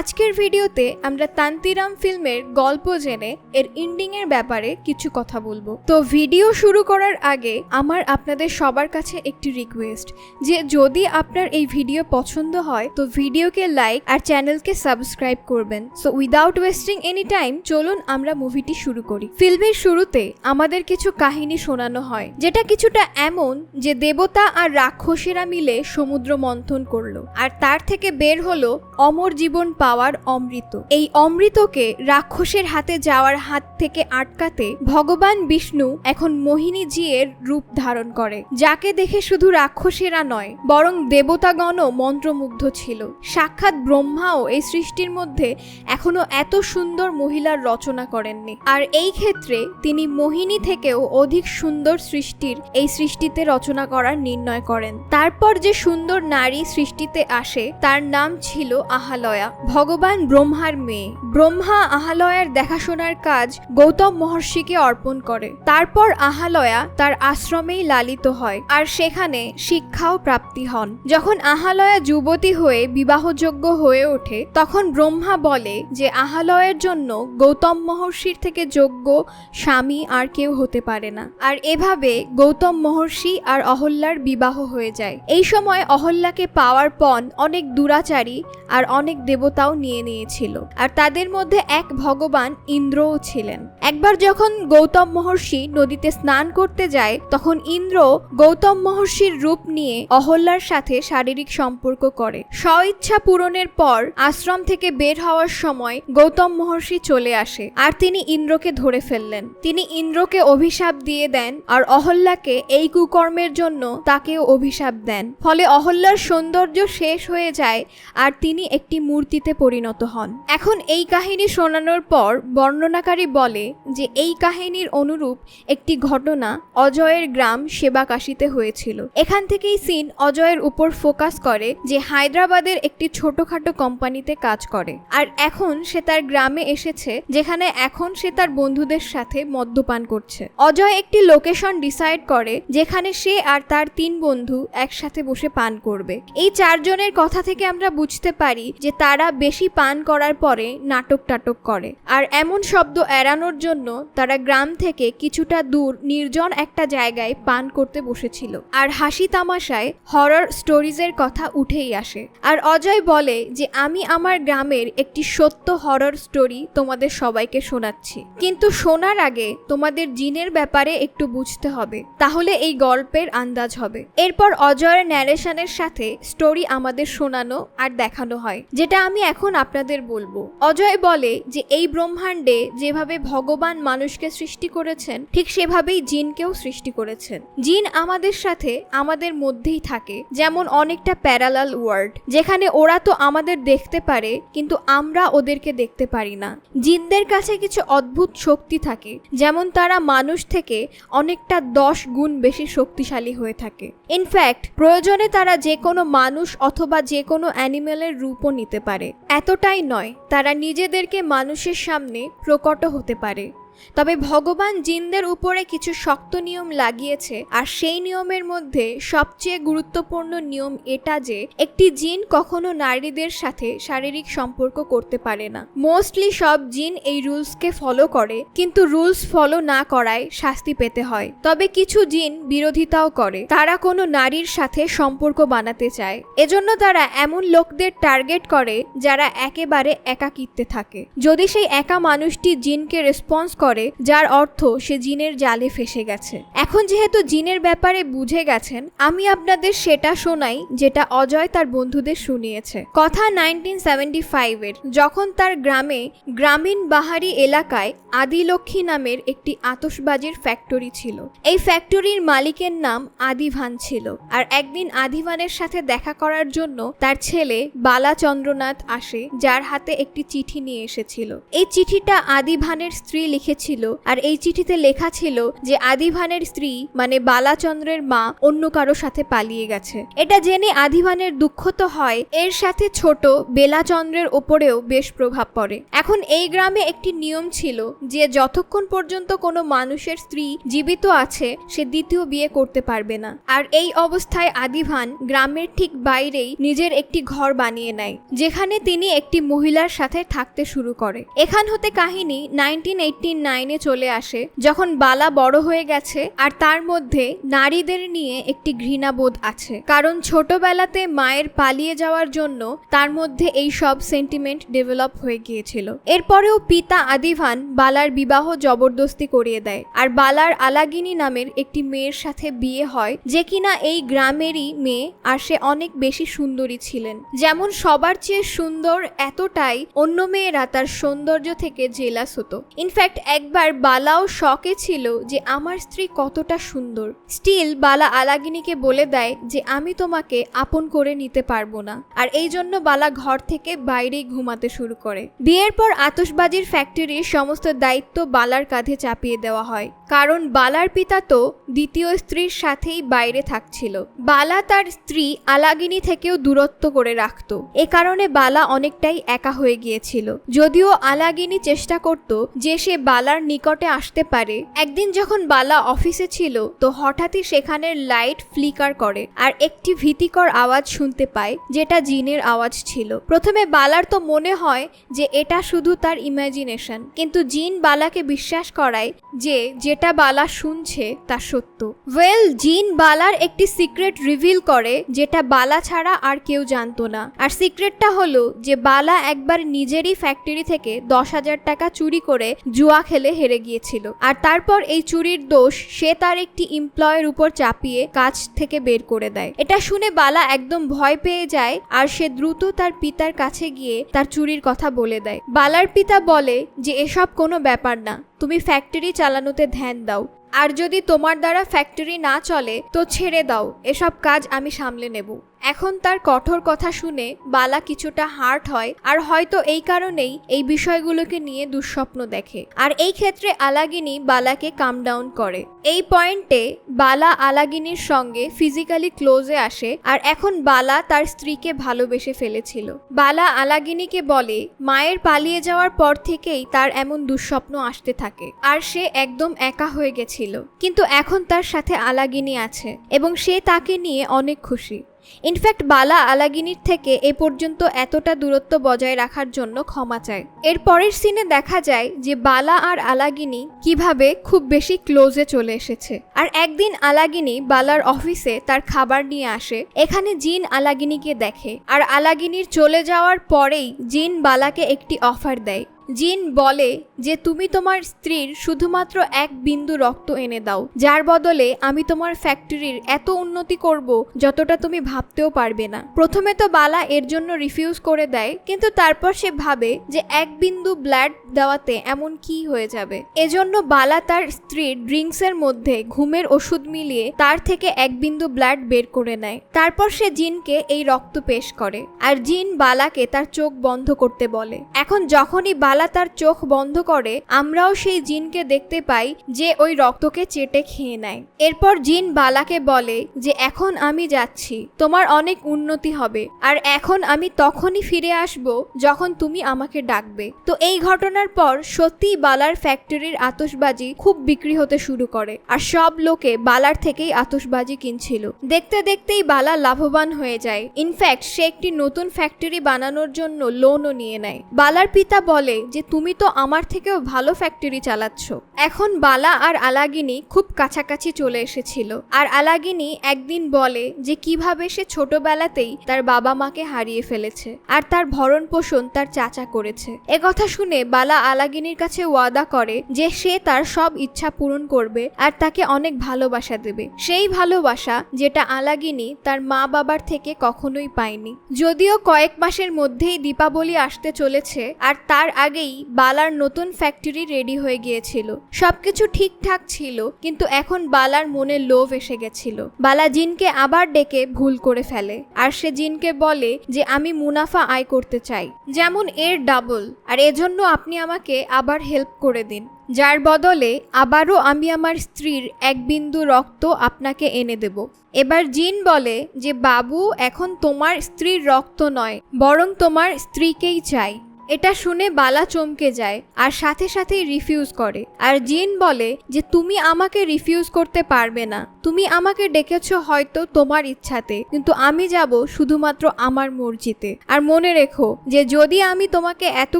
আজকের ভিডিওতে আমরা তান্তিরাম ফিল্মের গল্প জেনে এর এন্ডিং এর ব্যাপারে কিছু কথা বলব। তো ভিডিও শুরু করার আগে আমার আপনাদের সবার কাছে একটি রিকোয়েস্ট যে যদি আপনার এই ভিডিও পছন্দ হয়, তো ভিডিওকে লাইক আর চ্যানেলকে সাবস্ক্রাইব করবেন। So without wasting any time চলুন আমরা মুভিটি শুরু করি। ফিল্মের শুরুতে আমাদের কিছু কাহিনী শোনানো হয়, যেটা কিছুটা এমন যে দেবতা আর রাক্ষসেরা মিলে সমুদ্র মন্থন করল, আর তার থেকে বের হলো অমর জীবন পাওয়ার অমৃত। এই অমৃতকে রাক্ষসের হাতে যাওয়ার হাত থেকে আটকাতে ভগবান বিষ্ণু এখন মোহিনী জিয়ের রূপ ধারণ করে, যাকে দেখে শুধু রাক্ষসেরা নয়, বরং দেবতাগণও মন্ত্রমুগ্ধ ছিল। সাক্ষাৎ ব্রহ্মাও এই সৃষ্টির মধ্যে এখনও এত সুন্দর মহিলার রচনা করেননি। আর এই ক্ষেত্রে তিনি মোহিনী থেকেও অধিক সুন্দর সৃষ্টির এই সৃষ্টিতে রচনা করার নির্ণয় করেন। তারপর যে সুন্দর নারী সৃষ্টিতে আসে, তার নাম ছিল আহালয়া। ভগবান ব্রহ্মার মেয়ে। ব্রহ্মা আহালয়ার দেখাশোনার কাজ গৌতম মহর্ষিকে অর্পণ করে। তারপর আহালয়া তার আশ্রমেই লালিত হয় আর সেখানে শিক্ষাও প্রাপ্তি হন। যখন আহালয়া যুবতী হয়ে বিবাহযোগ্য হয়ে ওঠে, তখন ব্রহ্মা বলে যে আহালয়ের জন্য গৌতম মহর্ষির থেকে যোগ্য স্বামী আর কেউ হতে পারে না। আর এভাবে গৌতম মহর্ষি আর অহল্যার বিবাহ হয়ে যায়। এই সময় অহল্যাকে পাওয়ার পণ অনেক দুরাচারী আর অনেক দেবতাও নিয়ে নিয়েছিল। আর তাদের মধ্যে এক ভগবান ইন্দ্রও ছিলেন। একবার যখন গৌতম মহর্ষি নদীতে স্নান করতে যায়, তখন ইন্দ্র গৌতম মহর্ষির রূপ নিয়ে অহল্যার সাথে শারীরিক সম্পর্ক করে। স্বইচ্ছা পূরণের পর আশ্রম থেকে বের হওয়ার সময় গৌতম মহর্ষি চলে আসে আর তিনি ইন্দ্রকে ধরে ফেললেন। তিনি ইন্দ্রকে অভিশাপ দিয়ে দেন আর অহল্যাকে এই কুকর্মের জন্য তাকেও অভিশাপ দেন। ফলে অহল্যার সৌন্দর্য শেষ হয়ে যায় আর তিনি একটি মূর্তিতে পরিণত হন। এখন এই কাহিনী শোনানোর পর বর্ণনাকারী বলে যে এই কাহিনীর অনুরূপ একটি ঘটনা অজয়ের গ্রাম সেবাকাশিতে হয়েছিল। এখান থেকেই সিন অজয়ের উপর ফোকাস করে যে হায়দ্রাবাদের একটি ছোটখাটো কোম্পানিতে কাজ করে। আর এখন সে তার গ্রামে এসেছে, যেখানে এখন সে তার বন্ধুদের সাথে মদ্যপান করছে। অজয় একটি লোকেশন ডিসাইড করে, যেখানে সে আর তার তিন বন্ধু একসাথে বসে পান করবে। এই চারজনের কথা থেকে আমরা বুঝতে পারি যে তারা বেশি পান করার পরে নাটক টাটক করে। আর এমন শব্দ এড়ানোর জন্য তারা গ্রাম থেকে কিছুটা দূর নির্জন একটা জায়গায় পান করতে বসেছিল। আর হাসি তামাশায় হরর স্টোরিজের কথা উঠেই আসে। আর অজয় বলে যে, আমি আমার গ্রামের একটি সত্য হরর স্টোরি তোমাদের সবাইকে শোনাচ্ছি। কিন্তু শোনার আগে তোমাদের জিনের ব্যাপারে একটু বুঝতে হবে। তাহলে এই গল্পের আন্দাজ হবে। এরপর অজয়ের ন্যারেশনের সাথে স্টোরি আমাদের শোনানো আর দেখানো হয়। যেটা আমি এখন আপনাদের বলব। অজয় বলে যে, এই ব্রহ্মাণ্ডে যেভাবে ভগবান মানুষকে সৃষ্টি করেছেন, ঠিক সেভাবেই জিনকেও সৃষ্টি করেছেন। জিন আমাদের সাথে আমাদের মধ্যেই থাকে, যেমন অনেকটা প্যারালাল ওয়ার্ল্ড, যেখানে ওরা তো আমাদের দেখতে পারে, কিন্তু আমরা ওদেরকে দেখতে পারি না। জিনদের কাছে কিছু অদ্ভুত শক্তি থাকে, যেমন তারা মানুষ থেকে অনেকটা দশ গুণ বেশি শক্তিশালী হয়ে থাকে। ইনফ্যাক্ট প্রয়োজনে তারা যে কোনো মানুষ অথবা যে কোনো অ্যানিমেলের রূপও নিতে পারে। এতটাই নয়, তারা নিজেদেরকে মানুষের সামনে প্রকট হতে পারে। তবে ভগবান জিনদের উপরে কিছু শক্ত নিয়ম লাগিয়েছে, আর সেই নিয়মের মধ্যে সবচেয়ে গুরুত্বপূর্ণ নিয়ম এটা যে, একটি জিন কখনো নারীদের সাথে শারীরিক সম্পর্ক করতে পারে না। মোস্টলি সব জিন এই রুলসকে ফলো করে, কিন্তু রুলস ফলো না করায় শাস্তি পেতে হয়। তবে কিছু জিন বিরোধিতাও করে, তারা কোনো নারীর সাথে সম্পর্ক বানাতে চায়। এজন্য তারা এমন লোকদের টার্গেট করে, যারা একেবারে একাকিত্বে থাকে। যদি সেই একা মানুষটি জিনকে রেসপন্স করে যার অর্থ সে জিনের জালে ফেসে গেছে। এখন যেহেতু জিনের ব্যাপারে বুঝে গেছেন, আমি আপনাদের সেটা শোনাই, যেটা অজয় তার বন্ধুদের শুনিয়েছে। কথা নাইনটিন সেভেন্টি ফাইভের, যখন তার গ্রামে, গ্রামীণ বাহারি এলাকায় আদিলক্ষ্মী নামের একটি আতসবাজির ফ্যাক্টরি ছিল। এই ফ্যাক্টরির মালিকের নাম আদিভান ছিল, আর একদিন আদিভানের সাথে দেখা করার জন্য তার ছেলে বালাচন্দ্রনাথ আসে, যার হাতে একটি চিঠি নিয়ে এসেছিল। এই চিঠিটা আদিভানের স্ত্রী লিখে লিখেছিল আর এই চিঠিতে লেখা ছিল যে আদিভানের স্ত্রী মানে বালাচন্দ্রের মা, অন্য কারও সাথে পালিয়ে গেছে। এটা জেনে আদিভানের দুঃখ তো হয়, এর সাথে ছোট বেলাচন্দ্রের ওপরেও বেশ প্রভাব পড়ে। এখন এই গ্রামে একটি নিয়ম ছিল যে যতক্ষণ পর্যন্ত কোনো মানুষের স্ত্রী জীবিত আছে, সে দ্বিতীয় বিয়ে করতে পারবে না। আর এই অবস্থায় আদিভান গ্রামের ঠিক বাইরেই নিজের একটি ঘর বানিয়ে নেয়, যেখানে তিনি একটি মহিলার সাথে থাকতে শুরু করে। এখান হতে কাহিনী নাইনটিন নাইনে চলে আসে, যখন বালা বড় হয়ে গেছে আর তার মধ্যে নারীদের নিয়ে একটি ঘৃণাবোধ আছে। কারণ ছোটবেলাতে মায়ের পালিয়ে যাওয়ার জন্য তার মধ্যে এই সব সেন্টিমেন্ট ডেভেলপ হয়ে গিয়েছিল। এরপরেও পিতা আদিভান বালার বিবাহ জবরদস্তি করিয়ে দেয় আর বালার আলাগিনী নামের একটি মেয়ের সাথে বিয়ে হয়, যে কিনা এই গ্রামেরই মেয়ে আর সে অনেক বেশি সুন্দরী ছিলেন। যেমন সবার চেয়ে সুন্দর এতটাই অন্য মেয়েরা তার সৌন্দর্য থেকে জেলাস হতো। ইনফ্যাক্ট একবার বালাও শকে ছিল যে আমার স্ত্রী কতটা সুন্দর। স্টিল বালা আলাগিনীকে বলে দেয় যে আমি তোমাকে আপন করে নিতে পারব না। আর এই জন্য বালা ঘর থেকে বাইরেই ঘুমাতে শুরু করে। বিয়ের পর আতশবাজির ফ্যাক্টরির সমস্ত দায়িত্ব বালার কাঁধে চাপিয়ে দেওয়া হয়। কারণ বালার পিতা তো দ্বিতীয় স্ত্রীর সাথেই বাইরে থাকছিল। বালা তার স্ত্রী আলাগিনী থেকেও দূরত্ব করে রাখত। এ কারণে বালা অনেকটাই একা হয়ে গিয়েছিল। যদিও আলাগিনী চেষ্টা করত যে সে বালার নিকটে আসতে পারে। একদিন যখন বালা অফিসে ছিল, তো হঠাৎই সেখানের লাইট ফ্লিকার করে আর একটি ভীতিকর আওয়াজ শুনতে পায়, যেটা জিনের আওয়াজ ছিল। প্রথমে বালার তো মনে হয় যে এটা শুধু তার ইমাজিনেশন, কিন্তু জিন বালাকে বিশ্বাস করায় যে যেটা বালা শুনছে তা সত্য। ওয়েল, জিন বালার একটি সিক্রেট রিভিল করে যেটা বালা ছাড়া আর কেউ জানতো না। আর সিক্রেটটা হলো যে বালা একবার নিজেরই ফ্যাক্টরি থেকে দশ হাজার টাকা চুরি করে জুয়া খেলে হেরে গিয়েছিল। আর তারপর এই চুরির দোষ সে তার একটি এমপ্লয়ের উপর চাপিয়ে কাজ থেকে বের করে দেয়। এটা শুনে বালা একদম ভয় পেয়ে যায় আর সে দ্রুত তার পিতার কাছে গিয়ে তার চুরির কথা বলে দেয়। বালার পিতা বলে যে, এসব কোনো ব্যাপার না। তুমি ফ্যাক্টরি চালানোতে ধ্যান দাও। আর যদি তোমার দ্বারা ফ্যাক্টরি না চলে, তো ছেড়ে দাও। এসব কাজ আমি সামলে নেব। এখন তার কঠোর কথা শুনে বালা কিছুটা হার্ট হয় আর হয়তো এই কারণেই এই বিষয়গুলোকে নিয়ে দুঃস্বপ্ন দেখে। আর এই ক্ষেত্রে আলাগিনী বালাকে কাম ডাউন করে। এই পয়েন্টে বালা আলাগিনীর সঙ্গে ফিজিক্যালি ক্লোজে আসে আর এখন বালা তার স্ত্রীকে ভালোবেসে ফেলেছিল। বালা আলাগিনীকে বলে, মায়ের পালিয়ে যাওয়ার পর থেকেই তার এমন দুঃস্বপ্ন আসতে থাকে। আর সে একদম একা হয়ে গেছিল। কিন্তু এখন তার সাথে আলাগিনী আছে এবং সে তাকে নিয়ে অনেক খুশি। ইনফ্যাক্ট, বালা আলাগিনীর থেকে এ পর্যন্ত এতটা দূরত্ব বজায় রাখার জন্য ক্ষমা চায়। এর পরের সিনে দেখা যায় যে বালা আর আলাগিনী কীভাবে খুব বেশি ক্লোজে চলে এসেছে। আর একদিন আলাগিনী বালার অফিসে তার খাবার নিয়ে আসে, এখানে জিন আলাগিনীকে দেখে। আর আলাগিনীর চলে যাওয়ার পরেই জিন বালাকে একটি অফার দেয়। জিন বলে যে তুমি তোমার স্ত্রীর শুধুমাত্র এক বিন্দু রক্ত এনে দাও, যার বদলে আমি তোমার ফ্যাক্টরির এত উন্নতি করব যতটা তুমি ভাবতেও পারবে না। প্রথমে তো বালা এর জন্য রিফিউজ করে দেয়, কিন্তু তারপর সে ভাবে যে এক বিন্দু ব্লাড দেওয়াতে এমন কি হয়ে যাবে। এজন্য বালা তার স্ত্রীর ড্রিঙ্কসের মধ্যে ঘুমের ওষুধ মিলিয়ে তার থেকে এক বিন্দু ব্লাড বের করে নেয়। তারপর সে জিনকে এই রক্ত পেশ করে, আর জিন বালাকে তার চোখ বন্ধ করতে বলে। এখন যখনই বালা তার চোখ বন্ধ করে, আমরাও সেই জিনকে দেখতে পাই যে ওই রক্তকে চেটে খেয়ে নেয়। এরপর জিন বালাকে বলে যে, এখন আমি যাচ্ছি, তোমার অনেক উন্নতি হবে, আর এখন আমি তখনই ফিরে আসব যখন তুমি আমাকে ডাকবে। তো এই ঘটনার পর সত্যিই বালার ফ্যাক্টরির আতসবাজি খুব বিক্রি হতে শুরু করে, আর সব লোকে বালার থেকেই আতসবাজি কিনছিল। দেখতে দেখতেই বালা লাভবান হয়ে যায়। ইনফ্যাক্ট সে একটি নতুন ফ্যাক্টরি বানানোর জন্য লোনও নিয়ে নেয়। বালার পিতা বলে যে তুমি তো আমার থেকেও ভালো ফ্যাক্টরি চালাচ্ছ। এখন বালা আর আলাগিনী খুব কাছাকাছি চলে এসেছিল। আর আলাগিনী একদিন বলে যে কীভাবে সে ছোটবেলাতেই তার বাবা মাকে হারিয়ে ফেলেছে আর তার ভরণ পোষণ তার চাচা করেছে। কথা শুনে বালা আলাগিনীর কাছে ওয়াদা করে যে সে তার সব ইচ্ছা পূরণ করবে আর তাকে অনেক ভালোবাসা দেবে। সেই ভালোবাসা যেটা আলাগিনী তার মা বাবার থেকে কখনোই পায়নি। যদিও কয়েক মাসের মধ্যেই দীপাবলি আসতে চলেছে আর তার আগেই বালার নতুন ফ্যাক্টরি রেডি হয়ে গিয়েছিল। সবকিছু ঠিকঠাক ছিল, কিন্তু এখন বালার মনে লোভ এসে গেছিল। বালা জিনকে আবার ডেকে ভুল করে ফেলে, আর সে জিনকে বলে যে, আমি মুনাফা আয় করতে চাই। যেমন এর ডাবল আর এজন্য আপনি আমাকে আবার হেল্প করে দিন। যার বদলে আবারও আমি আমার স্ত্রীর এক বিন্দু রক্ত আপনাকে এনে দেব। এবার জিন বলে যে, বাবু, এখন তোমার স্ত্রীর রক্ত নয়, বরং তোমার স্ত্রীকেই চাই। এটা শুনে বালা চমকে যায় আর সাথে সাথেই রিফিউজ করে। আর জিন বলে যে তুমি আমাকে রিফিউজ করতে পারবে না। তুমি আমাকে ডেকেছো হয়তো তোমার ইচ্ছাতে কিন্তু আমি যাব শুধুমাত্র আমার মর্জিতে। আর মনে রেখো যে যদি আমি তোমাকে এত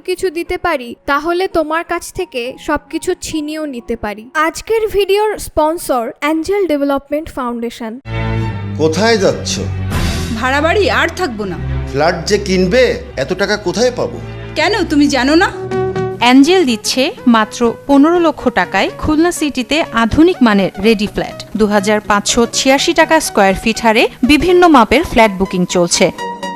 কিছু দিতে পারি তাহলে তোমার কাছ থেকে সবকিছু ছিনিয়েও নিতে পারি। আজকের ভিডিওর স্পন্সর অ্যাঞ্জেল ডেভেলপমেন্ট ফাউন্ডেশন। কোথায় যাচ্ছ? ভাড়া বাড়ি আর থাকব না। ফ্ল্যাট যে কিনবে এত টাকা কোথায় পাবো? কেন তুমি জানো না? অ্যাঞ্জেল দিচ্ছে মাত্র পনেরো লক্ষ টাকায় খুলনা সিটিতে আধুনিক মানের রেডি ফ্ল্যাট। দু হাজার পাঁচশো ছিয়াশি টাকা স্কোয়ার ফিট হারে বিভিন্ন মাপের ফ্ল্যাট বুকিং চলছে।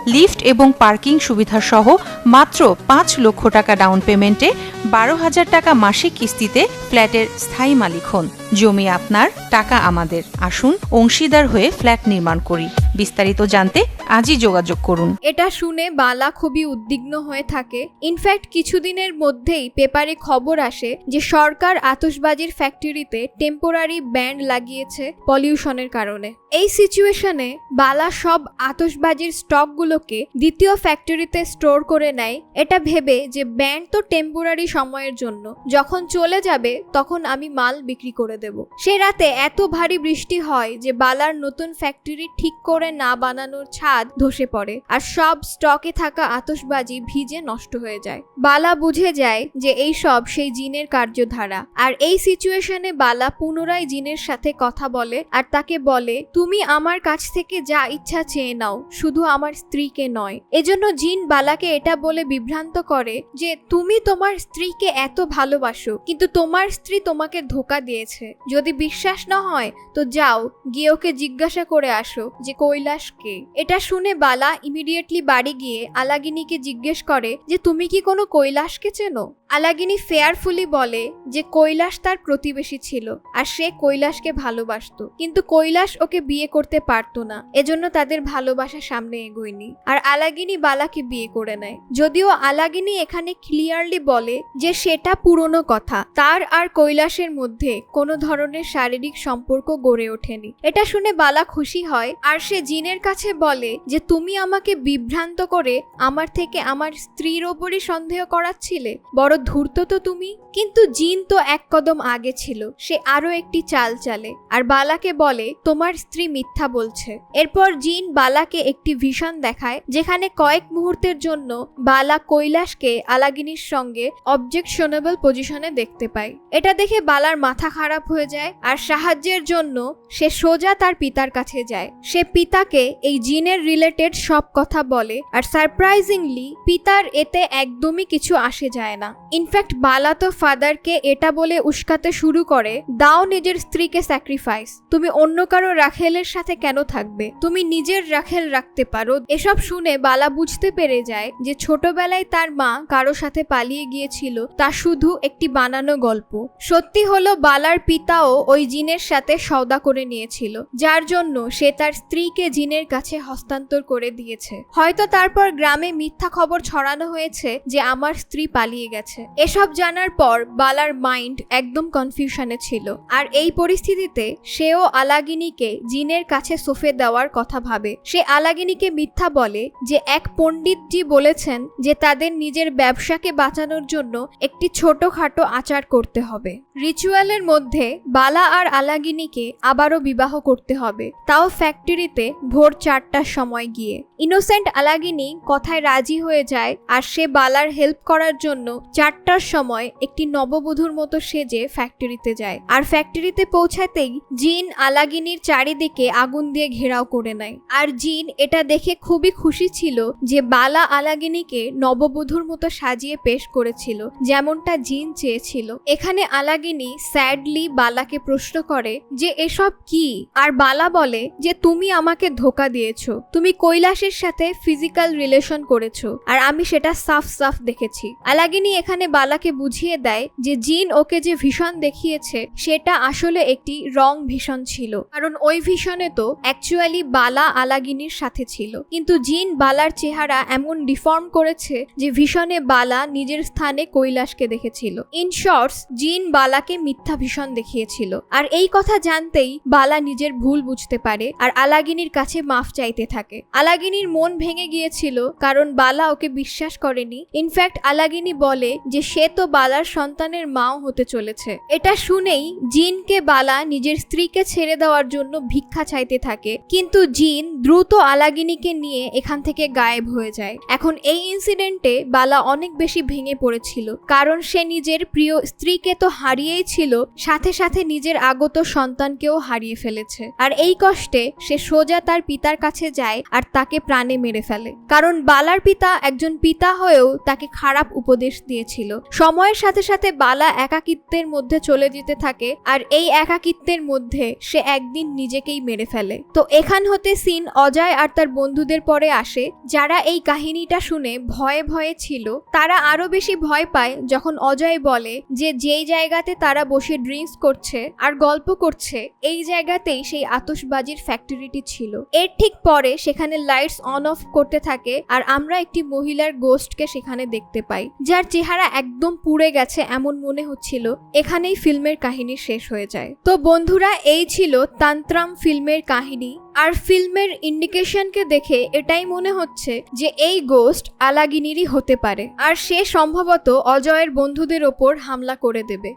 লিফট এবং পার্কিং সুবিধা সহ মাত্র পাঁচ লক্ষ টাকা ডাউন পেমেন্টে বারো হাজার টাকা মাসিক কিস্তিতে ফ্ল্যাটের স্থায়ী মালিক হন। জমি আপনার, টাকা আমাদের। আসুন অংশীদার হয়ে ফ্ল্যাট নির্মাণ করি। বিস্তারিত জানতে আজই যোগাযোগ করুন। এটা শুনে বালা খুবই উদ্বিগ্ন হয়ে থাকে। ইনফ্যাক্ট কিছুদিনের মধ্যেই পেপারে খবর আসে যে সরকার আতশবাজির ফ্যাক্টরিতে টেম্পোরারি ব্যান্ড লাগিয়েছে পলিউশনের কারণে। এই সিচুয়েশনে বালা সব আতশবাজির স্টকগুলোকে দ্বিতীয় ফ্যাক্টরিতে স্টোর করে নেয়। এটা ভেবে যে ব্যান্ড তো টেম্পোরারি সময়ের জন্য। যখন চলে যাবে, তখন আমি মাল বিক্রি করে দেব। সে রাতে এত ভারী বৃষ্টি হয় যে বালার নতুন ফ্যাক্টরি ঠিক করে না বানানোর ছাদ ধসে পড়ে আর সব স্টকে থাকা আতশবাজি ভিজে নষ্ট হয়ে যায়। বালা বুঝে যায় যে এই সব সেই জিনের কার্যধারা। আর এই সিচুয়েশনে বালা পুনরায় জিনের সাথে কথা বলে আর তাকে বলে, তুমি আমার কাছ থেকে যা ইচ্ছা চেয়ে নাও, শুধু আমার স্ত্রীকে নয়। এজন্য জিন বালাকে এটা বলে বিভ্রান্ত করে যে, তুমি তোমার স্ত্রীকে এত ভালোবাসো, কিন্তু তোমার স্ত্রী তোমাকে ধোকা দিয়েছে। যদি বিশ্বাস না হয়, তো যাও, গিয়ে ওকে জিজ্ঞাসা করে আসো যে কৈলাস কে। এটা শুনে বালা ইমিডিয়েটলি বাড়ি গিয়ে আলাগিনীকে জিজ্ঞেস করে যে তুমি কি কোনো কৈলাসকে চেনো? আলাগিনী ফেয়ারফুলি বলে যে কৈলাস তার প্রতিবেশী ছিল আর সে কৈলাসকে ভালোবাসতো। কিন্তু কৈলাস ওকে বিয়ে করতে পারতো না, এজন্য তাদের ভালোবাসা সামনে এগোয়নি। আর আলাগিনী বালাকে বিয়ে করে নেয়। যদিও আলাগিনী এখানে ক্লিয়ারলি বলে যে সেটা পুরনো কথা, তার আর কৈলাসের মধ্যে কোনো ধরনের শারীরিক সম্পর্ক গড়ে ওঠেনি। এটা শুনে বালা খুশি হয়, আর সে জিনের কাছে বলে যে, তুমি আমাকে বিভ্রান্ত করে আমার থেকে আমার স্ত্রীর ওপরই সন্দেহ করাচ্ছিলে? বড় ধূর্ত তো তুমি? কিন্তু জিন তো এক কদম আগে ছিল, সে আরও একটি চাল চালে, আর বালাকে বলে, তোমার স্ত্রী মিথ্যা বলছে। এরপর জিন বালাকে একটি ভিশন দেখায়, যেখানে কয়েক মুহূর্তের জন্য বালা কৈলাসকে আলাগিনীর সঙ্গে অবজেকশনেবল পজিশনে দেখতে পায়। এটা দেখে বালার মাথা খারাপ হয়ে যায় আর সাহায্যের জন্য সে সোজা তার পিতার কাছে যায়। সে পিতাকে এই জিনের রিলেটেড সব কথা বলে আর সারপ্রাইজিংলি পিতার এতে একদমই কিছু আসে যায় না। ইনফ্যাক্ট বালা তো ফাদারকে এটা বলে উস্কাতে শুরু করে, দাও নিজের স্ত্রীকে স্যাক্রিফাইস তুমি অন্য কারও রাখেলের সাথে কেন থাকবে? তুমি নিজের রাখেল রাখতে পারো। এসব শুনে বালা বুঝতে পেরে যায় যে ছোটবেলায় তার মা কারও সাথে পালিয়ে গিয়েছিল, তা শুধু একটি বানানো গল্প। সত্যি হলো, বালার পিতাও ওই জিনের সাথে সওদা করে নিয়েছিল, যার জন্য সে তার স্ত্রীকে জিনের কাছে হস্তান্তর করে দিয়েছে। হয়তো তারপর গ্রামে মিথ্যা খবর ছড়ানো হয়েছে যে আমার স্ত্রী পালিয়ে গেছে। এসব জানার পর বালার মাইন্ড একদম কনফিউশনে ছিল, আর এই পরিস্থিতিতে সেও আলাগিনীকে জিনের কাছে সোফে দেওয়ার কথা ভাবে। সে আলাগিনীকে মিথ্যা বলে যে এক পণ্ডিতজি বলেছেন যে তাদের নিজের ব্যবসাকে বাঁচানোর জন্য একটি ছোটখাটো আচার করতে হবে। রিচুয়ালের মধ্যে বালা আর আলাগিনীকে আবারও বিবাহ করতে হবে। তাও ফ্যাক্টরিতে ভোর চারটার সময় গিয়ে। ইনোসেন্ট আলাগিনী কথায় রাজি হয়ে যায় আর সে বালার হেল্প করার জন্য চারটার সময় একটি নববধূর মতো সেজে ফ্যাক্টরিতে যায়। আর ফ্যাক্টরিতে পৌঁছাতেই জিন আলাগিনীর চারিদিকে আগুন দিয়ে ঘেরাও করে নেয়। আর জিন এটা দেখে খুবই খুশি ছিল যে বালা আলাগিনীকে নববধূর মতো সাজিয়ে পেশ করেছিল, যেমনটা জিন চেয়েছিল। এখানে আলাগিনী স্যাডলি বালাকে প্রশ্ন করে যে, এসব কি? আর বালা বলে যে, তুমি আমাকে ধোকা দিয়েছ। তুমি কৈলাসের সাথে ফিজিক্যাল রিলেশন করেছ। আর আমি সেটা সাফ সাফ দেখেছি। আলাগিনী এখানে বালাকে বুঝিয়ে দেয় যে, জিন ওকে যে ভীষণ দেখিয়েছে, সেটা আসলে একটি রং ভীষণ ছিল। কারণ ওই ভীষণে তো অ্যাকচুয়ালি বালা আলাগিনীর সাথে ছিল। কিন্তু জিন বালার চেহারা এমন ডিফর্ম করেছে যে, ভীষণে বালা নিজের স্থানে কৈলাসকে দেখেছিল। ইন শর্টস জিন বালাকে মিথ্যা ভীষণ দেখিয়েছিল। আর এই কথা জানতেই বালা নিজের ভুল বুঝতে পারে আর আলাগিনীর কাছে মাফ চাইতে থাকে। আলাগিনীর মন ভেঙে গিয়েছিল কারণ বালা ওকে বিশ্বাস করেনি। ইনফ্যাক্ট আলাগিনী বলে যে সে তো বালার সন্তানের মাও হতে চলেছে। এটা শুনেই জিনকে বালা নিজের স্ত্রীকে ছেড়ে দেওয়ার জন্য ভিক্ষা চাইতে থাকে। কিন্তু জিন দ্রুত আলাগিনীকে নিয়ে এখান থেকে গায়েব হয়ে যায়। এখন এই ইনসিডেন্টে বালা অনেক বেশি ভেঙে পড়েছিল। কারণ সে নিজের প্রিয় স্ত্রীকে তো হারিয়েই ছিল, সাথে সাথে নিজের আগত সন্তানকেও হারিয়ে ফেলেছে। আর এই কষ্টে সে সোজা তার পিতার কাছে যায় আর তাকে প্রাণে মেরে ফেলে। কারণ বালার পিতা একজন পিতা হয়েও তাকে খারাপ উপদেশ দিয়েছিল। সময়ের সাথে সাথে বালা একাকিত্বের মধ্যে চলে যেতে থাকে আর এই একাকিত্বের মধ্যে সে একদিন নিজেকেই মেরে ফেলে। তো এখান হতে সিন অজয় আর তার বন্ধুদের পরে আসে, যারা এই কাহিনীটা শুনে ভয়ে ভয়ে ছিল। তারা আরও বেশি ভয় পায় যখন অজয় বলে যে যেই জায়গাতে তারা বসে ড্রিঙ্কস করছে আর গল্প করছে, এই জায়গাতেই সেই আতশবাজির ফ্যাক্টরিটি ছিল। এর ঠিক পরে সেখানে লাইটস অন অফ করতে থাকে আর আমরা একটি মহিলার গোস্টকে সেখানে দেখতে পাই, যার চেহারা একদম পুড়ে গেছে এমন মনে হচ্ছিল, এখানেই ফিল্মের কাহিনী শেষ হয়ে যায়। তো বন্ধুরা, এই ছিল তান্ত্রাম ফিল্মের কাহিনী, আর ফিল্মের ইন্ডিকেশনকে দেখে এটাই মনে হচ্ছে যে এই গোস্ট আলাগিনীরই হতে পারে, আর সে সম্ভবত অজয়ের বন্ধুদের ওপর হামলা করে দেবে।